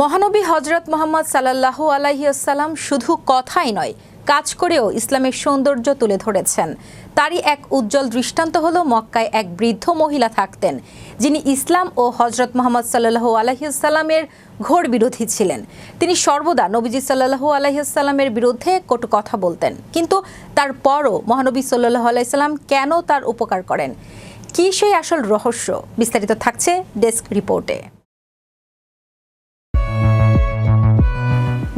মহানবী হজরত মোহাম্মদ সাল্লাহ আলাইসাল্লাম শুধু কথাই নয়, কাজ করেও ইসলামের সৌন্দর্য তুলে ধরেছেন। তারই এক উজ্জ্বল দৃষ্টান্ত হলো মক্কায় এক বৃদ্ধ মহিলা থাকতেন, যিনি ইসলাম ও হজরত মোহাম্মদ সাল্লাহ আলাইসাল্লামের ঘোর বিরোধী ছিলেন। তিনি সর্বদা নবীজি সাল্লাহু আলাইসাল্লামের বিরুদ্ধে কটু কথা বলতেন। কিন্তু তারপরও মহানবী সাল্লাহ আলাইসাল্লাম কেন তার উপকার করেন? কী সেই আসল রহস্য? বিস্তারিত থাকছে ডেস্ক রিপোর্টে।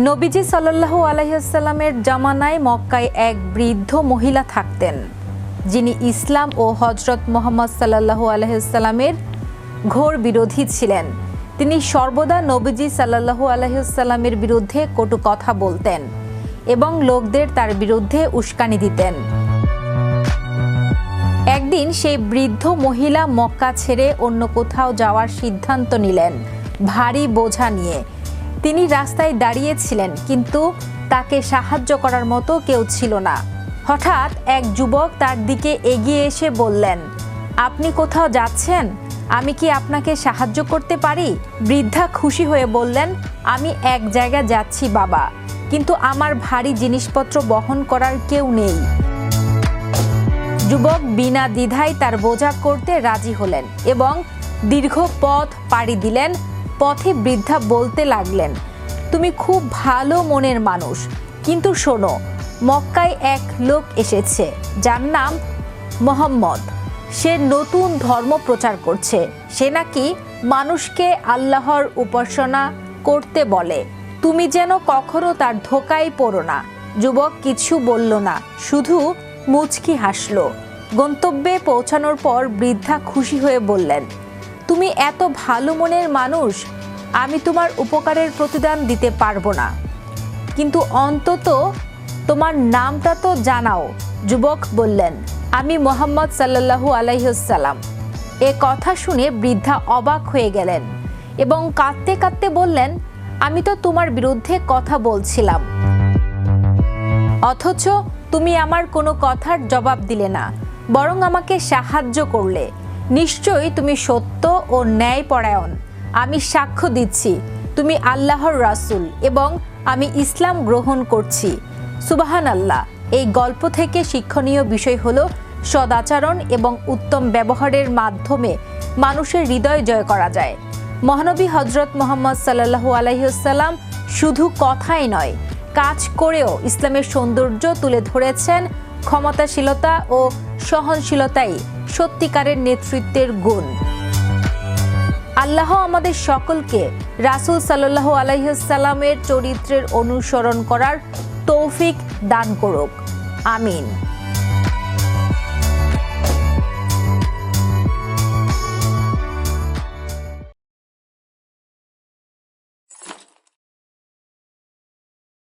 নবীজি সাল্লাল্লাহু আলাইসাল্লামের জামানায় মক্কায় এক বৃদ্ধ মহিলা থাকতেন, যিনি ইসলাম ও হজরত মোহাম্মদ সাল্লাল্লাহু আলাইসাল্লামের ঘোর বিরোধী ছিলেন। তিনি সর্বদা নবীজি সাল্লাল্লাহু আলাইসাল্লামের বিরুদ্ধে কটু কথা বলতেন এবং লোকদের তার বিরুদ্ধে উস্কানি দিতেন। একদিন সেই বৃদ্ধ মহিলা মক্কা ছেড়ে অন্য কোথাও যাওয়ার সিদ্ধান্ত নিলেন, ভারী বোঝা নিয়ে। তিনি রাস্তায় দাঁড়িয়েছিলেন, কিন্তু তাকে সাহায্য করার মতো কেউ ছিল না। হঠাৎ এক যুবক তার দিকে এগিয়ে এসে বললেন, আপনি কোথাও যাচ্ছেন? আমি কি আপনাকে সাহায্য করতে পারি? বৃদ্ধা খুশি হয়ে বললেন, আমি এক জায়গায় যাচ্ছি, বাবা, কিন্তু আমার ভারী জিনিসপত্র বহন করার কেউ নেই। যুবক বিনা দ্বিধায় তার বোঝা করতে রাজি হলেন এবং দীর্ঘ পথ পাড়ি দিলেন পথে বৃদ্ধা বলতে লাগলেন, তুমি খুব ভালো মনের মানুষ। কিন্তু শোনো, মক্কায় এক লোক এসেছে, যার নাম মোহাম্মদ। সে নতুন ধর্ম প্রচার করছে। সে নাকি মানুষকে আল্লাহর উপাসনা করতে বলে। তুমি যেন কখনো তার ধোকায় পড়ো না। যুবক কিছু বলল না, শুধু মুচকি হাসল। গন্তব্যে পৌঁছানোর পর বৃদ্ধা খুশি হয়ে বললেন তুমি এত ভালো মনের মানুষ, আমি তোমার উপকারের প্রতিদান দিতে পারব না। কিন্তু অন্তত তোমার নামটা তো জানাও, যুবক বললেন। আমি মোহাম্মদ সাল্লাল্লাহু আলাইসাল্লাম এ কথা শুনে বৃদ্ধা অবাক হয়ে গেলেন এবং কাঁদতে কাঁদতে বললেন, আমি তো তোমার বিরুদ্ধে কথা বলছিলাম। অথচ তুমি আমার কোনো কথার জবাব দিলে না, বরং আমাকে সাহায্য করলে। নিশ্চয়ই তুমি সত্য ও ন্যায়পরায়ণ। আমি সাক্ষ্য দিচ্ছি, তুমি আল্লাহর রাসূল এবং আমি ইসলাম গ্রহণ করছি। সুবাহান আল্লাহ এই গল্প থেকে শিক্ষণীয় বিষয় হলো সদাচরণ এবং উত্তম ব্যবহারের মাধ্যমে মানুষের হৃদয় জয় করা যায়। মহানবী হজরত মোহাম্মদ সাল্লাহু আলহিসাল্লাম শুধু কথাই নয়, কাজ করেও ইসলামের সৌন্দর্য তুলে ধরেছেন, ক্ষমতাশীলতা ও সহনশীলতাই সত্যিকারের নেতৃত্বের গুণ। আল্লাহ আমাদের সকলকে রাসুল সাল্লাহ আলাইসাল্লামের চরিত্রের অনুসরণ করার তৌফিক দান করুক। আমিন।